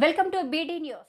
Welcome to BD news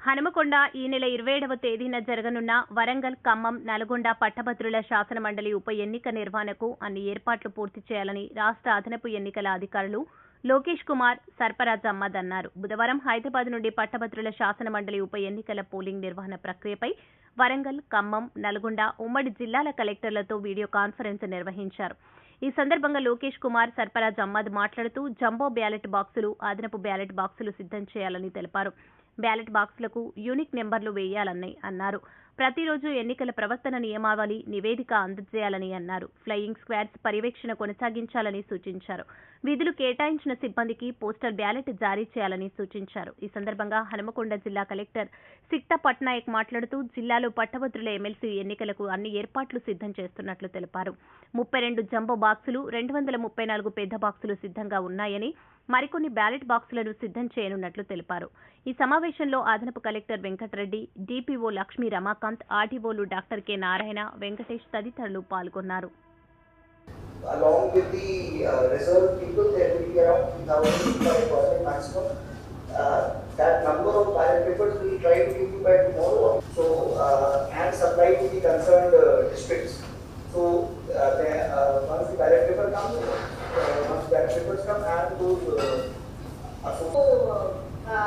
Hanumakonda ఈ నెల ఇరవై ఏడవ తేదీన జరగనున్న వరంగల్ ఖమ్మం నల్గొండ పట్టభద్రుల శాసనమండలి ఉప ఎన్నిక నిర్వహణకు అన్ని ఏర్పాట్లు పూర్తి చేయాలని రాష్ట్ర అదనపు ఎన్నికల అధికారులు లోకేష్ కుమార్ సర్పరాజ్ అహ్మద్ అన్నారు బుధవారం హైదరాబాద్ నుండి పట్టభద్రుల శాసనమండలి ఉప ఎన్నికల పోలింగ్ నిర్వహణ ప్రక్రియపై వరంగల్ ఖమ్మం నల్గొండ ఉమ్మడి జిల్లాల కలెక్టర్లతో వీడియో కాన్ఫరెన్స్ నిర్వహించారు. ఈ సందర్భంగా లోకేష్ కుమార్ సర్పరాజ్ అహ్మద్ మాట్లాడుతూ జంబో బ్యాలెట్ బాక్సులు అదనపు బ్యాలెట్ బాక్సులు సిద్ధం చేయాలని తెలిపారు. బ్యాలెట్ బాక్సులకు యూనిక్ నెంబర్లు వేయాలని అన్నారు. ప్రతిరోజు ఎన్నికల ప్రవర్తన నియమావళి నివేదిక అందజేయాలని అన్నారు. ఫ్లయింగ్ స్క్వాడ్స్ పర్యవేక్షణ కొనసాగించాలని సూచించారు. విధులు కేటాయించిన సిబ్బందికి పోస్టల్ బ్యాలెట్ జారీ చేయాలని సూచించారు. ఈ సందర్భంగా హనుమకొండ జిల్లా కలెక్టర్ సిక్త పట్నాయక్ మాట్లాడుతూ జిల్లాలో పట్టభద్రుల ఎమ్మెల్సీ ఎన్నికలకు అన్ని ఏర్పాట్లు సిద్ధం చేస్తున్నట్లు తెలిపారు. ముప్పై రెండు జంబో బాక్సులు రెండు వందల ముప్పై నాలుగు పెద్ద బాక్సులు సిద్ధంగా ఉన్నాయని మరికొన్ని బ్యాలెట్ బాక్సులను సిద్దం చేయనున్నట్లు తెలిపారు. ఈ సమావేశంలో అదనపు కలెక్టర్ వెంకటరెడ్డి డీపీఓ లక్ష్మీ రమాకాంత్ ఆర్టీఓలు డాక్టర్ కె నారాయణ వెంకటేష్ తదితరులు పాల్గొన్నారు. Uh, uh, that number of pilot will try to be by tomorrow. So, uh, and supply to the concerned uh,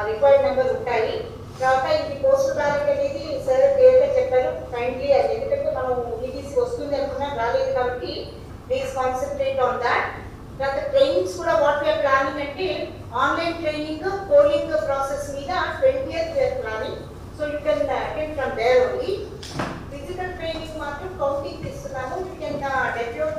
required members ఉంటాయి. తర్వాత ఇది పోస్ట్ బ్యాలెట్ అనేది సరే క్లియర్గా చెప్పారు. కైండ్లీ అది ఎందుకంటే మనం ఈటీసీ వస్తుంది అనుకున్నాం రాలేదు కాబట్టి ప్లీజ్ కాన్సన్ట్రేట్ ఆన్ దాట్ తర్వాత ట్రైనింగ్స్ కూడా వాట్ వీఆర్ ప్లానింగ్ అంటే ఆన్లైన్ ట్రైనింగ్ పోలింగ్ ప్రాసెస్ మీద twenty years we are planning so you can attend from there only physical training మాత్రం కౌంటింగ్ ఇస్తున్నాము. You can develop